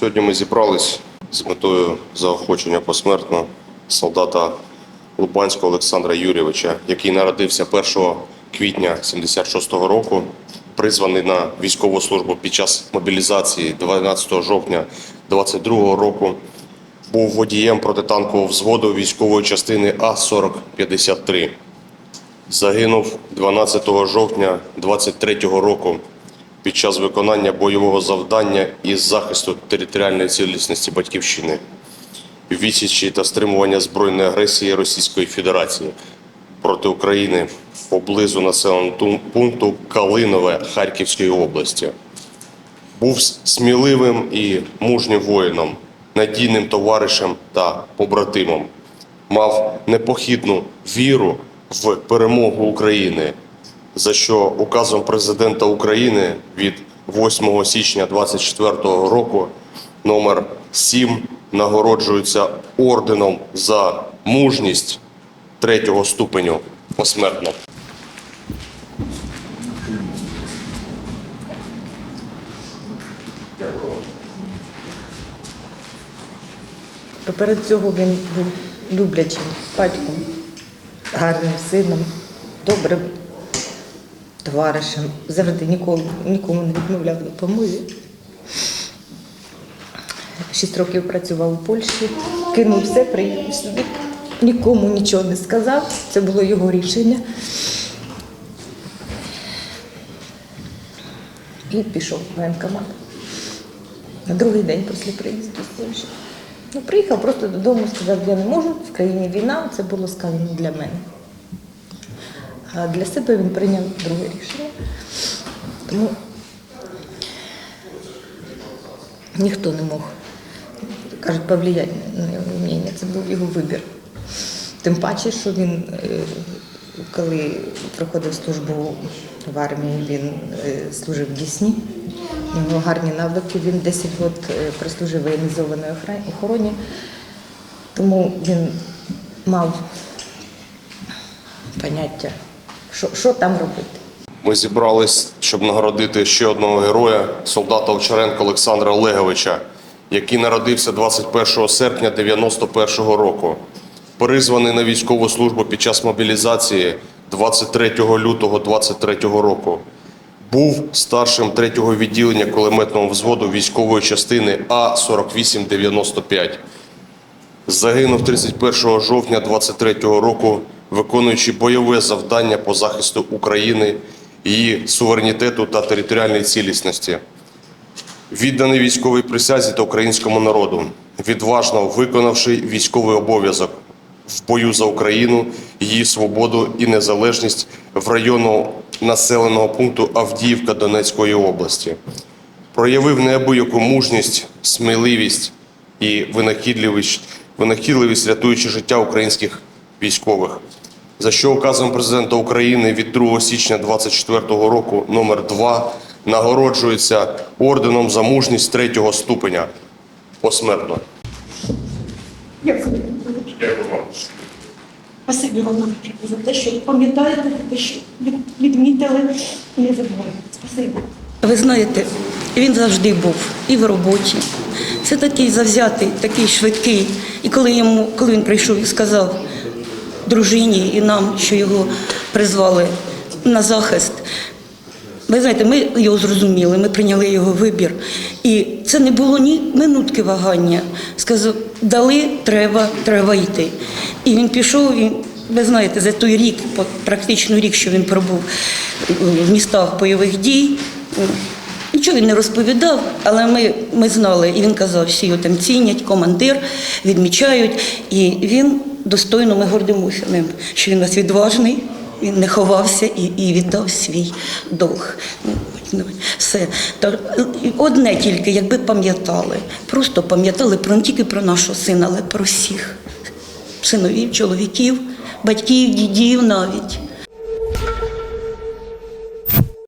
Сьогодні ми зібрались з метою заохочення посмертно солдата Лубанського Олександра Юрійовича, який народився 1 квітня 76-го року, призваний на військову службу під час мобілізації 12 жовтня 22-го року. Був водієм протитанкового взводу військової частини А-4053. Загинув 12 жовтня 23 року під час виконання бойового завдання із захисту територіальної цілісності Батьківщини, відсічі та стримування збройної агресії Російської Федерації проти України поблизу населеного пункту Калинове Харківської області. Був сміливим і мужнім воїном, надійним товаришем та побратимом. Мав непохідну віру в перемогу України, за що указом президента України від 8 січня 24 року номер 7 нагороджується орденом за мужність третього ступеню посмертно. Поперед цього він був люблячим батьком, гарним сином, добрим товаришем. Завжди ніколи, нікому не відмовляв в допомозі. Шість років працював у Польщі, кинув все, приїхав сюди. Нікому нічого не сказав. Це було його рішення. І пішов в воєнкомат. На другий день після приїзду з Польщі. Ну, приїхав просто додому, сказав, я не можу, в країні війна, це було сказано для мене. А для себе він прийняв друге рішення. Тому ніхто не мог, кажуть, повлияти на його мнення. Це був його вибір. Тим паче, що він, е, коли проходив службу в армії, він е, служив в Дісні. У нього гарні навики. Він 10 років прислужив воєнізованій охра- охороні, тому він мав поняття, що, що там робити. Ми зібрались, щоб нагородити ще одного героя, солдата Овчаренка Олександра Олеговича, який народився 21 серпня 91-го року. Призваний на військову службу під час мобілізації 23 лютого 23 року. Був старшим 3-го відділення кулеметного взводу військової частини А-4895. Загинув 31 жовтня 23 року, виконуючи бойове завдання по захисту України, її суверенітету та територіальної цілісності. Відданий військовій присязі та українському народу, відважно виконавши військовий обов'язок в бою за Україну, її свободу і незалежність в району населеного пункту Авдіївка Донецької області проявив неабияку мужність, сміливість і винахідливість, винахідливість, рятуючи життя українських військових. За що указом президента України від 2 січня 2024 року номер 2 нагороджується орденом за мужність третього ступеня посмертно. Дякую. Дякую вам. Спасибі вам за те, що пам'ятаєте, те, що відмітили, не забуваєте. Спасибі. Ви знаєте, він завжди був і в роботі. Це такий завзятий, такий швидкий. І коли йому, коли він прийшов і сказав дружині і нам, що його призвали на захист, ви знаєте, ми його зрозуміли, ми прийняли його вибір. І це не було ні минутки вагання. Сказав, дали, треба, треба йти. І він пішов, і ви знаєте, за той рік, практично рік, що він пробув в містах бойових дій. Нічого він не розповідав, але ми, ми знали, і він казав, всі його там цінять, командир, відмічають. І він достойно, ми гордимося ним, що він у нас відважний, він не ховався і, і віддав свій долг. Все. Одне тільки, якби пам'ятали, просто пам'ятали про не тільки про нашого сина, але про всіх синовів, чоловіків, батьків, дідів навіть.